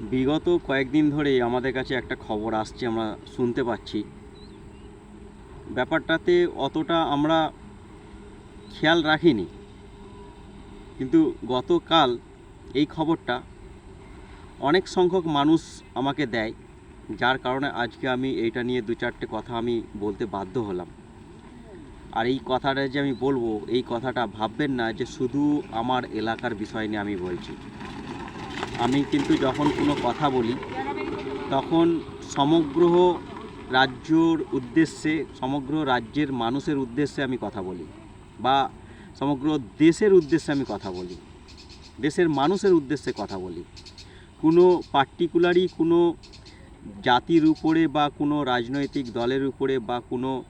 বিগত কয়েকদিন ধরেই আমাদের কাছে একটা খবর আসছে, আমরা শুনতে পাচ্ছি। ব্যাপারটাতে অতটা আমরা খেয়াল রাখিনি। কিন্তু গতকাল এই খবরটা অনেক সংখ্যক মানুষ আমাকে দেয়, যার কারণে আজকে আমি এইটা নিয়ে দু চারটে কথা আমি বলতে বাধ্য হলাম। আর এই কথাটা যে আমি বলব, এই কথাটা ভাববেন না যে শুধু আমার এলাকার বিষয় নিয়ে আমি বলছি। আমি কিন্তু যখন কোনো কথা বলি, তখন সমগ্র রাজ্যর উদ্দেশ্যে, সমগ্র রাজ্যের মানুষের উদ্দেশ্যে আমি কথা বলি বা সমগ্র দেশের উদ্দেশ্যে আমি কথা বলি, দেশের মানুষের উদ্দেশ্যে কথা বলি। কোনো পার্টিকুলারই কোনো জাতির উপরে বা কোনো রাজনৈতিক দলের উপরে বা কোনো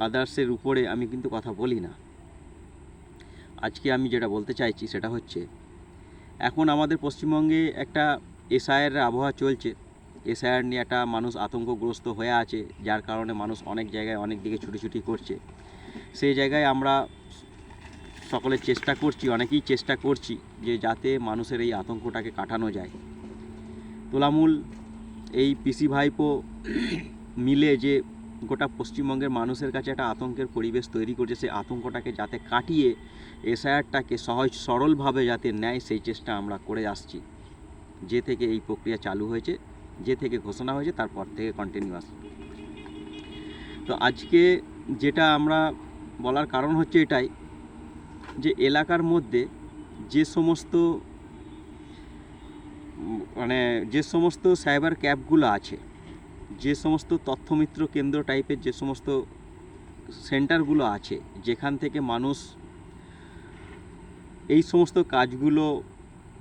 আদার্সের উপরে আমি কিন্তু কথা বলি না। আজকে আমি যেটা বলতে চাইছি সেটা হচ্ছে এখন আমাদের পশ্চিমবঙ্গে একটা এসআইয়ের আবহাওয়া চলছে। এসআইআর নিয়ে একটা মানুষ আতঙ্কগ্রস্ত হয়ে আছে, যার কারণে মানুষ অনেক জায়গায় অনেক দিকে ছুটি করছে। সেই জায়গায় আমরা সকলে চেষ্টা করছি, অনেকেই চেষ্টা করছি যে যাতে মানুষের এই আতঙ্কটাকে কাটানো যায়। তোলামূল এই পিসি ভাইপো মিলে যে গোটা পশ্চিমবঙ্গের মানুষের কাছে একটা আতঙ্কের পরিবেশ তৈরি করছে। সেই আতঙ্কটাকে যাতে কাটিয়ে এসআইআরটাকে সহজ সরলভাবে যাতে নেয়, সেই চেষ্টা আমরা করে আসছি। যে থেকে এই প্রক্রিয়া চালু হয়েছে, যে থেকে ঘোষণা হয়েছে, তারপর থেকে কন্টিনিউয়াস তো আজকে যেটা আমরা বলার কারণ হচ্ছে এটাই যে এলাকার মধ্যে যে সমস্ত মানে যে সমস্ত সাইবার ক্যাবগুলো আছে যে সমস্ত তথ্যমিত্র কেন্দ্র টাইপের যে সমস্ত সেন্টারগুলো আছে, যেখান থেকে মানুষ এই সমস্ত কাজগুলো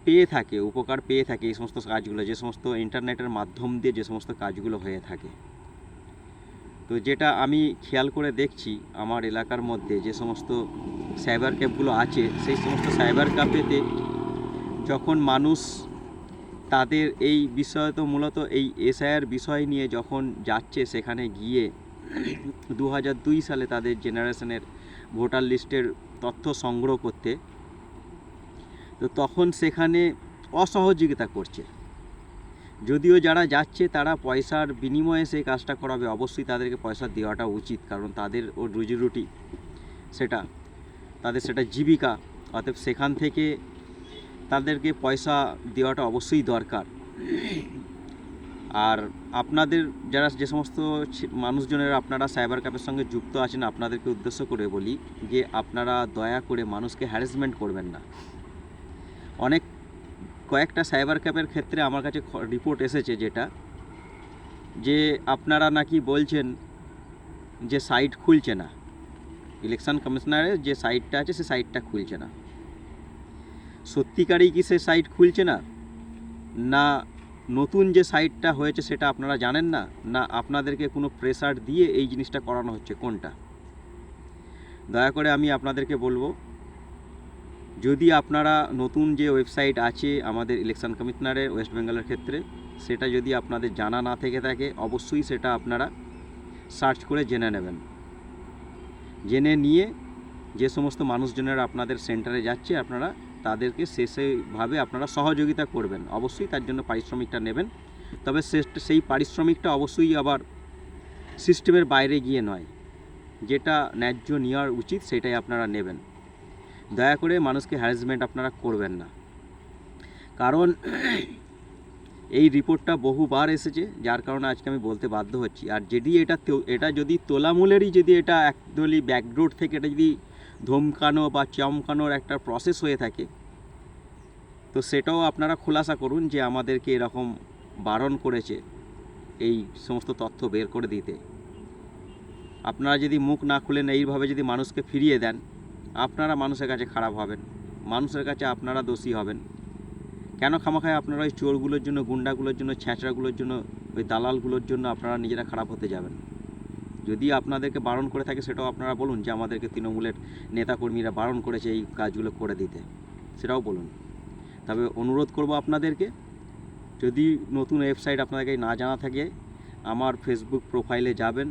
পেয়ে থাকে, উপকার পেয়ে থাকে এই সমস্ত কাজগুলো, যে সমস্ত ইন্টারনেটের মাধ্যম দিয়ে যে সমস্ত কাজগুলো হয়ে থাকে। তো যেটা আমি খেয়াল করে দেখছি আমার এলাকার মধ্যে, যে সমস্ত সাইবার ক্যাবগুলো আছে, সেই সমস্ত সাইবার ক্যাফেতে যখন মানুষ তাদের এই বিষয় তো মূলত এই এসআইআর বিষয় নিয়ে যখন যাচ্ছে সেখানে গিয়ে দু দুই সালে তাদের জেনারেশনের ভোটার লিস্টের তথ্য সংগ্রহ করতে, তো তখন সেখানে অসহযোগিতা করছে। যদিও যারা যাচ্ছে তারা পয়সার বিনিময়ে সেই কাজটা করাবে, অবশ্যই তাদেরকে পয়সা দেওয়াটা উচিত, কারণ তাদের ও রুজি রুটি সেটা, তাদের সেটা জীবিকা, অতএব সেখান থেকে তাদেরকে পয়সা দেওয়াটা অবশ্যই দরকার। আর আপনাদের যারা যে সমস্ত মানুষজনেরা আপনারা সাইবার ক্যাফের সঙ্গে যুক্ত আছেন, আপনাদেরকে উদ্দেশ্য করে বলি যে আপনারা দয়া করে মানুষকে হ্যারাসমেন্ট করবেন না। অনেক কয়েকটা সাইবার ক্যাফের ক্ষেত্রে আমার কাছে রিপোর্ট এসেছে যেটা, যে আপনারা নাকি বলছেন যে সাইট খুলছে না। ইলেকশন কমিশনারের যে সাইটটা আছে, সে সাইটটা খুলছে না। সত্যিকারেই কি সে সাইট খুলছে না? না নতুন যে সাইটটা হয়েছে সেটা আপনারা জানেন না? না আপনাদেরকে কোনো প্রেসার দিয়ে এই জিনিসটা করানো হচ্ছে? কোনটা? দয়া করে আমি আপনাদেরকে বলব, যদি আপনারা নতুন যে ওয়েবসাইট আছে আমাদের ইলেকশন কমিশনারের ওয়েস্ট বেঙ্গলের ক্ষেত্রে, সেটা যদি আপনাদের জানা না থেকে থাকে, অবশ্যই সেটা আপনারা সার্চ করে জেনে নেবেন। জেনে নিয়ে যে সমস্ত মানুষজনেরা আপনাদের সেন্টারে যাচ্ছে, আপনারা তাদেরকে শেষেভাবে আপনারা সহযোগিতা করবেন। অবশ্যই তার জন্য পারিশ্রমিকটা নেবেন। তবে সেই পারিশ্রমিকটা অবশ্যই আবার সিস্টেমের বাইরে গিয়ে নয়। যেটা ন্যায্য নেওয়ার উচিত সেটাই আপনারা নেবেন। দয়া করে মানুষকে হ্যারাসমেন্ট আপনারা করবেন না। কারণ এই রিপোর্টটা বহুবার এসেছে, যার কারণে আজকে আমি বলতে বাধ্য হচ্ছি। আর যদি এটা এটা যদি তোলামূলেরই যদি এটা একদলি ব্যাকডোর থেকে এটা যদি ধমকানো বা চমকানোর একটা প্রসেস হয়ে থাকে। তো সেটাও আপনারা খোলাসা করুন যে আমাদেরকে এরকম বারণ করেছে এই সমস্ত তথ্য বের করে দিতে। আপনারা যদি মুখ না খুলেন, এইভাবে যদি মানুষকে ফিরিয়ে দেন, আপনারা মানুষের কাছে খারাপ হবেন। মানুষের কাছে আপনারা দোষী হবেন। কেন খামাখায় আপনারা ওই চোরগুলোর জন্য, গুন্ডাগুলোর জন্য, ছ্যাঁচড়াগুলোর জন্য, ওই দালালগুলোর জন্য আপনারা নিজেরা খারাপ হতে যাবেন? যদি আপনাদেরকে বারণ করে থাকে সেটাও আপনারা বলুন যে আমাদেরকে তৃণমূলের নেতাকর্মীরা বারণ করেছে এই কাজগুলো করে দিতে। সেটাও বলুন। তবে অনুরোধ করব আপনাদেরকে, যদি নতুন ওয়েবসাইট আপনাদেরকে না জানা থাকে, আমার ফেসবুক প্রোফাইলে যাবেন।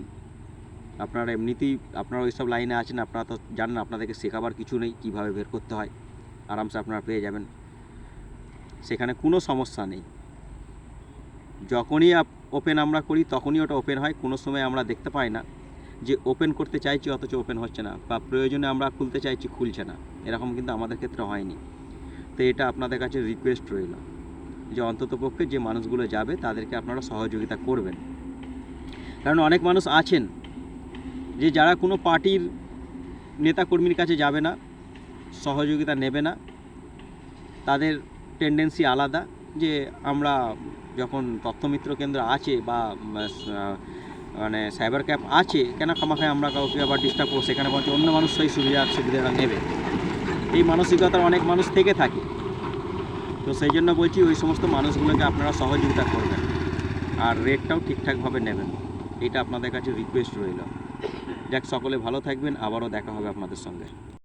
আপনারা এমনিতেই, আপনারা ওই সব লাইনে আছেন, আপনারা তো জানেন আপনাদেরকে শেখাবার কিছু নেই, কীভাবে বের করতে হয়। আরামসে আপনারা পেয়ে যাবেন। সেখানে কোনো সমস্যা নেই। যখনই ওপেন আমরা করি, তখনই ওটা ওপেন হয়। কোনো সময় আমরা দেখতে পাই না যে ওপেন করতে চাইছি, অথচ ওপেন হচ্ছে না বা প্রয়োজনে আমরা খুলতে চাইছি, খুলছে না। এরকম কিন্তু আমাদের ক্ষেত্রে হয়নি। তো এটা আপনাদের কাছে রিকোয়েস্ট রইল যে অন্ততপক্ষে যে মানুষগুলো যাবে, তাদেরকে আপনারা সহযোগিতা করবেন। কারণ অনেক মানুষ আছেন যে যারা কোনো পার্টির নেতাকর্মীর কাছে যাবে না, সহযোগিতা নেবে না। তাদের টেন্ডেন্সি আলাদা। যে আমরা যখন তথ্যমিত্র কেন্দ্র আছে বা মানে সাইবার ক্যাপ আছে, কেন খামাখায় আমরা কাউকে আবার ডিস্টার্ব করব? সেখানে বলছে অন্য মানুষ সেই সুবিধা, সুবিধাটা নেবে। এই মানসিকতার অনেক মানুষ থেকে থাকে। তো সেই জন্য বলছি, ওই সমস্ত মানুষগুলোকে আপনারা সহযোগিতা করবেন। আর রেটটাও ঠিকঠাকভাবে নেবেন। এটা আপনাদের কাছে রিকোয়েস্ট রইল। যাক, সকলে ভালো থাকবেন। আবারও দেখা হবে আপনাদের সঙ্গে।